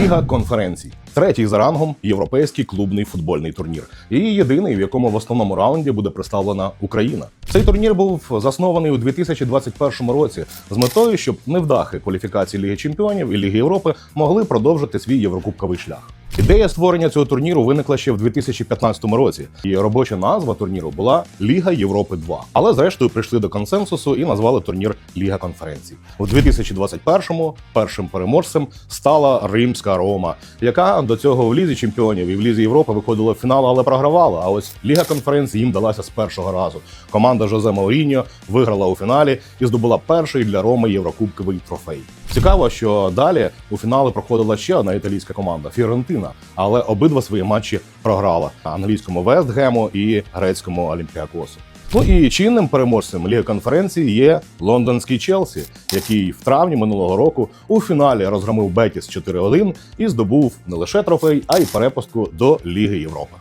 Ліга конференцій. Третій за рангом європейський клубний футбольний турнір. І єдиний, в якому в основному раунді буде представлена Україна. Цей турнір був заснований у 2021 році з метою, щоб невдахи кваліфікації Ліги Чемпіонів і Ліги Європи могли продовжити свій єврокубковий шлях. Ідея створення цього турніру виникла ще в 2015 році, і робоча назва турніру була Ліга Європи 2. Але зрештою прийшли до консенсусу і назвали турнір Ліга конференцій. У 2021-му першим переможцем стала Римська Рома, яка до цього в лізі чемпіонів і в лізі Європи виходила в фінал, але програвала. А ось Ліга конференцій їм далася з першого разу. Команда Жозе Мауріньо виграла у фіналі і здобула перший для Роми єврокубковий трофей. Цікаво, що далі у фінали проходила ще одна італійська команда Фіорентина, але обидва свої матчі програла англійському Вестгему і грецькому Олімпіакосу. Ну і чинним переможцем Ліги конференції є лондонський Челсі, який в травні минулого року у фіналі розгромив Бетіс 4-1 і здобув не лише трофей, а й перепустку до Ліги Європи.